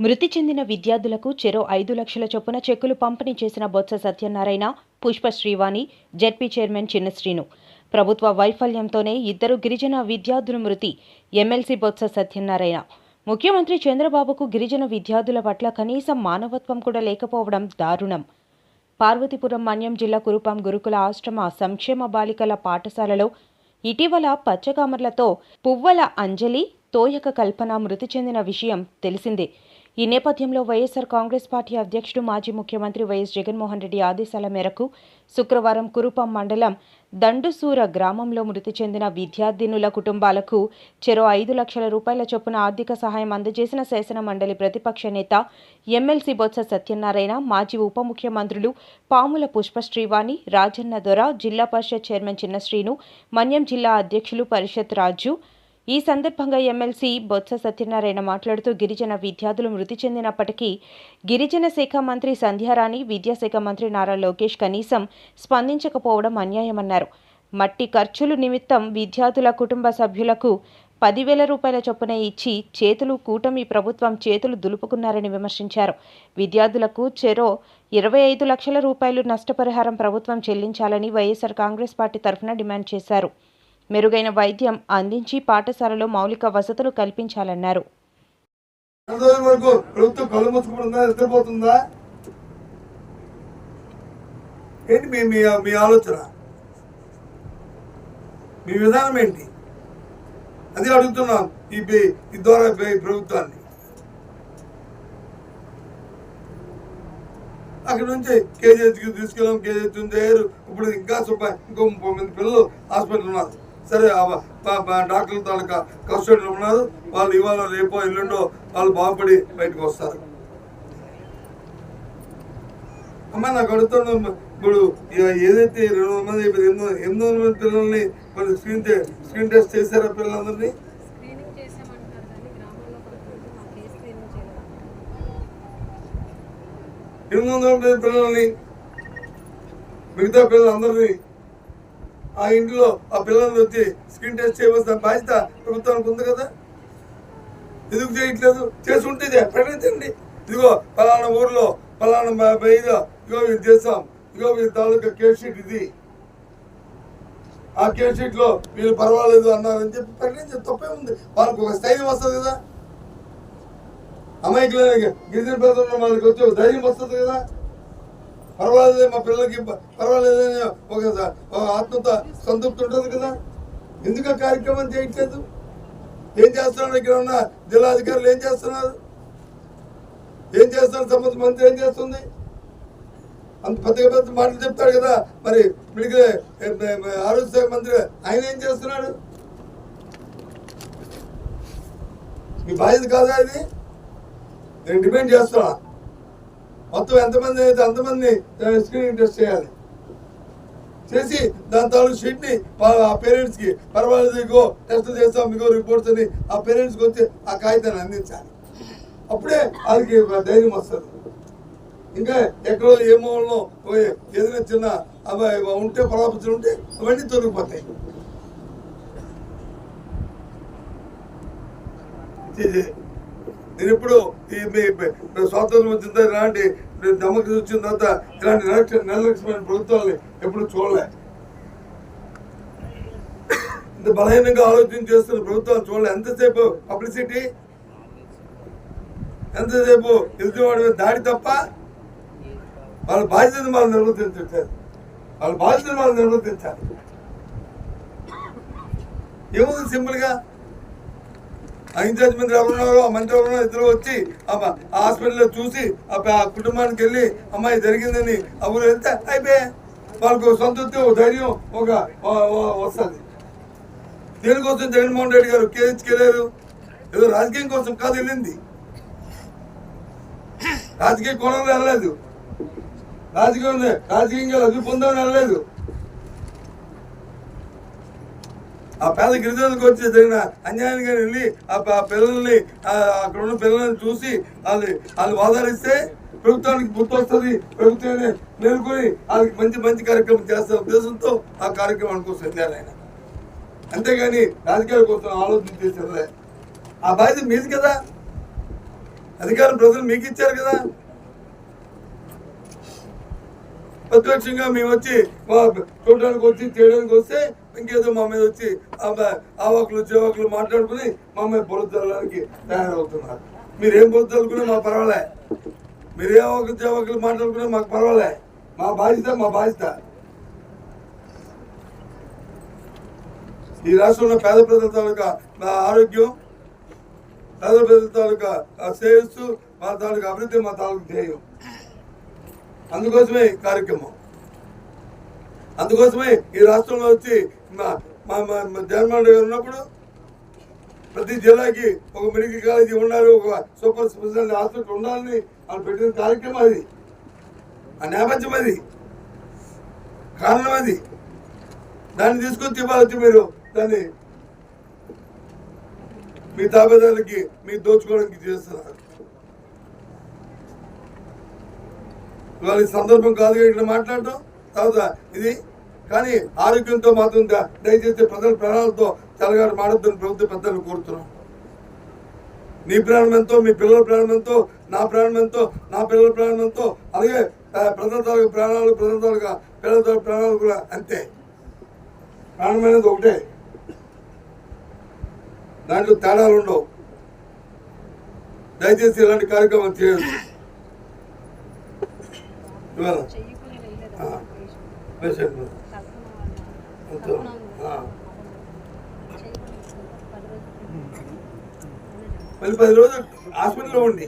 మృతి చెందిన విద్యార్థులకు చెరో ఐదు లక్షల చొప్పున చెక్కులు పంపిణీ చేసిన బొత్స సత్యనారాయణ పుష్ప శ్రీవాణి జెడ్పీ చైర్మన్ చిన్నశ్రీను. ప్రభుత్వ వైఫల్యంతోనే ఇద్దరు గిరిజన విద్యార్థుల మృతి ఎమ్మెల్సీ బొత్స సత్యనారాయణ. ముఖ్యమంత్రి చంద్రబాబుకు గిరిజన విద్యార్థుల పట్ల కనీసం మానవత్వం కూడా లేకపోవడం దారుణం. పార్వతీపురం మన్యం జిల్లా కురుపాం గురుకుల ఆశ్రమ సంక్షేమ బాలికల పాఠశాలలో ఇటీవల పచ్చకామర్లతో పువ్వల అంజలి తోయక కల్పన మృతి చెందిన విషయం తెలిసిందే. ఈ నేపథ్యంలో వైఎస్సార్ కాంగ్రెస్ పార్టీ అధ్యక్షుడు మాజీ ముఖ్యమంత్రి వైఎస్ జగన్మోహన్ రెడ్డి ఆదేశాల మేరకు శుక్రవారం కురుపం మండలం దండుసూర గ్రామంలో మృతి చెందిన విద్యార్థినుల కుటుంబాలకు చెరో ఐదు లక్షల రూపాయల చొప్పున ఆర్థిక సహాయం అందజేసిన శాసన మండలి ప్రతిపక్ష నేత ఎమ్మెల్సీ బొత్స సత్యనారాయణ మాజీ ఉప ముఖ్యమంత్రులు పాముల పుష్ప శ్రీవాణి రాజన్న దొర జిల్లా పరిషత్ చైర్మన్ చిన్నశ్రీను మన్యం జిల్లా అధ్యక్షులు పరిషత్ రాజు ఈ సందర్భంగా ఎమ్మెల్సీ బొత్స సత్యనారాయణ మాట్లాడుతూ గిరిజన విద్యార్థులు మృతి చెందినప్పటికీ గిరిజన శాఖ మంత్రి సంధ్యారాణి విద్యాశాఖ మంత్రి నారా లోకేష్ కనీసం స్పందించకపోవడం అన్యాయమన్నారు. మట్టి ఖర్చులు నిమిత్తం విద్యార్థుల కుటుంబ సభ్యులకు పదివేల రూపాయల చొప్పున ఇచ్చి చేతులు కూటమి ప్రభుత్వం చేతులు దులుపుకున్నారని విమర్శించారు. విద్యార్థులకు చెరో ఇరవై ఐదు లక్షల రూపాయలు నష్టపరిహారం ప్రభుత్వం చెల్లించాలని వైఎస్సార్ కాంగ్రెస్ పార్టీ తరఫున డిమాండ్ చేశారు. మెరుగైన వైద్యం అందించి పాఠశాలలో మౌలిక వసతులు కల్పించాలన్నారు ఏంటి మీ మీ మీ ఆలోచన మీ విధానం ఏంటి అది అడుగుతున్నాం ఈ ఈ ద్వారా ప్రభుత్వాన్ని అక్కడ నుంచి కేజీహెచ్కి తీసుకెళ్ళాం కేజీహెచ్ చేయరు ఇప్పుడు ఇంకా ఇంకో ముప్పై మంది పిల్లలు హాస్పిటల్ ఉన్నారు సరే డాక్టర్ల తాలూకా కస్టడీలో ఉన్నారు. వాళ్ళు ఇవాళ రేపో ఎల్లుండో వాళ్ళు బాగుపడి బయటకు వస్తారు. అమ్మ నాకు అడుగుతున్నాం ఇప్పుడు ఏదైతే రెండు వందల మంది ఎనిమిది ఎనిమిది వందల మంది పిల్లల్ని మరి స్క్రీన్ స్క్రీన్ టెస్ట్ చేశారా పిల్లలందరినీ? ఎనిమిది వందల మంది పిల్లల్ని మిగతా పిల్లలందరినీ ఆ ఇంట్లో ఆ పిల్లల్ని వచ్చి స్క్రీన్ టెస్ట్ చేయవలసిన బాధ్యత ప్రభుత్వానికి ఉంది కదా? ఎందుకు చేయట్లేదు? చేసి ఉంటే ప్రకటించండి. ఇదిగో పలానా ఊర్లో పలానా మా- ఇదో ఇగో ఇది చేస్తాం ఇగో వీళ్ళ తాలూకా కేర్ షీట్ ఇది. ఆ కేర్లో వీళ్ళు పర్వాలేదు అన్నారని చెప్పి ప్రకటించే తప్పే ఉంది. వాళ్ళకి ఒక స్థైర్యం వస్తుంది కదా? అమాయకులు గిరిజన పేదలు వాళ్ళకి వచ్చి ధైర్యం వస్తుంది కదా? పర్వాలేదు మా పిల్లలకి పర్వాలేదని ఒక ఆత్మత సంతృప్తి ఉంటుంది కదా? ఎందుకు ఆ కార్యక్రమం చేయట్లేదు? ఏం చేస్తున్నారు ఇక్కడ ఉన్న జిల్లా అధికారులు ఏం చేస్తున్నారు? ఏం చేస్తున్నారు? సంబంధ మంత్రి ఏం చేస్తుంది? అంత పెద్ద పెద్ద మాటలు చెప్తాడు కదా. మరి మెడికల్ ఆరోగ్య శాఖ మంత్రి ఆయన ఏం చేస్తున్నాడు? మీ బాధ్యత కాదా ఇది? నేను డిమాండ్ చేస్తున్నా. మొత్తం ఎంతమంది అయితే అంతమంది స్క్రీనింగ్ టెస్ట్ చేయాలి. చేసి దాని తాలూకు షీట్ని ఆ పేరెంట్స్కి పర్వాలేదు ఇగో టెస్ట్ చేస్తాం ఇగో రిపోర్ట్స్ అని ఆ పేరెంట్స్కి వచ్చి ఆ కాగితాన్ని అందించాలి. అప్పుడే వాళ్ళకి ధైర్యం వస్తుంది. ఇంకా ఎక్కడో ఏ మూలలో ఏదైనా చిన్న అవి ఉంటే పరాపతులు ఉంటే అవన్నీ తొలగిపోతాయి. ఇది. నేను ఎప్పుడు ఈ మీ స్వాతంత్రం వచ్చిన తర్వాత ఇలాంటి డెమోక్రసీ వచ్చిన తర్వాత ఇలాంటి నిర్లక్ష్యమైన ప్రభుత్వాలని ఎప్పుడు చూడలే. ఇంత బలహీనంగా ఆలోచన చేస్తున్న ప్రభుత్వాలు చూడలే. ఎంతసేపు పబ్లిసిటీ? ఎంతసేపు ఎదుటివాడి దాడి తప్ప? వాళ్ళ బాధ్యతను వాళ్ళు నిర్వర్తించారు వాళ్ళ బాధ్యతను వాళ్ళు నిర్వర్తించారు ఏముంది సింపుల్గా ఆ ఇన్ఛార్జ్ మంత్రి ఎవరున్నారో ఆ మంత్రి ఎవరున్నారో ఇద్దరు వచ్చి ఆ హాస్పిటల్లో చూసి ఆ ఆ కుటుంబానికి వెళ్ళి అమ్మాయి జరిగిందని ఆ ఊరు వెళ్తే అయిపోయే. వాళ్ళకు సంతృప్తి ఒక ధైర్యం ఒక వస్తుంది. దేనికోసం జగన్మోహన్ రెడ్డి గారు కేజీకి వెళ్ళారు ఏదో రాజకీయం కోసం కాదు వెళ్ళింది. రాజకీయ కోణంలో వెళ్ళలేదు. రాజకీయం రాజకీయంగా లబ్ధి పొందామని వెళ్ళలేదు. ఆ పేద గిరిజనులకు వచ్చి జరిగిన అన్యాయానికి వెళ్ళి ఆ పిల్లల్ని అక్కడ ఉన్న పిల్లల్ని చూసి వాళ్ళు వాళ్ళు ఓదారిస్తే ప్రభుత్వానికి గుర్తు వస్తుంది. ప్రభుత్వాన్ని నేర్కొని వాళ్ళకి మంచి మంచి కార్యక్రమం చేస్తారు ఉద్దేశంతో ఆ కార్యక్రమానికి కోసం వెళ్ళారు ఆయన అంతేగాని రాజకీయాల కోసం ఆలోచన చేసేదే ఆ బాధ్యత మీది కదా. అధికారం ప్రజలు మీకు ఇచ్చారు కదా. ప్రత్యక్షంగా మేము వచ్చి మా చూడడానికి వచ్చి చేయడానికి వస్తే ఇంకేదో మా మీద వచ్చి ఆ- ఆవాకులు జీవకులు మాట్లాడుకుని మా మీద బురద తయారవుతున్నారు. మీరేం బురదలుకున్నా మాకు పర్వాలే. మీరే ఆవాకులు జీవకులు మాట్లాడుకున్నా మాకు పర్వాలే. మా బాధ్యత మా బాధ్యత. ఈ రాష్ట్రంలో పేద ప్రజల తాలూకా నా ఆరోగ్యం పేద ప్రజల తాలూకా శ్రేయస్సు మా తాలూకా అభివృద్ధి మా తాలూకు ధ్యేయం. అందుకోసమే ఈ కార్యక్రమం. అందుకోసమే ఈ రాష్ట్రంలో వచ్చి మా మా మా జగన్మోహన్ రెడ్డి గారు ఉన్నప్పుడు ప్రతి జిల్లాకి ఒక మెడికల్ కాలేజీ ఉండాలి ఒక సూపర్ స్పెషాలిటీ హాస్పిటల్ ఉండాలని వాళ్ళు పెట్టిన కార్యక్రమం అది. ఆ నేపథ్యం అది. కారణం అది. దాన్ని తీసుకొచ్చి ఇవాళ మీరు దాన్ని మీ తాబేదారులకి మీ దోచుకోవడానికి చేస్తున్నారు. ఇవాళ సందర్భం కాదు ఇట్లా మాట్లాడటం? తర్వాత ఇది కానీ ఆరోగ్యంతో మాత్రం దయచేసి ప్రజల ప్రాణాలతో తెలగాడు మాడద్దని ప్రభుత్వ పెద్దలు కోరుతున్నాం. నీ ప్రాణం ఎంతో మీ పిల్లల ప్రాణం ఎంతో నా ప్రాణం ఎంతో నా పిల్లల ప్రాణం ఎంతో అలాగే ప్రజల తాలూకు ప్రాణాలు ప్రజల తాలూకా పిల్లల తాలూకు ప్రాణాలు కూడా అంతే. ప్రాణమైనది ఒకటే. దాంట్లో తేడాలు ఉండవు. దయచేసి ఇలాంటి కార్యక్రమం ఇవాళ మళ్ళీ పది రోజులు హాస్పిటల్లో ఉండి.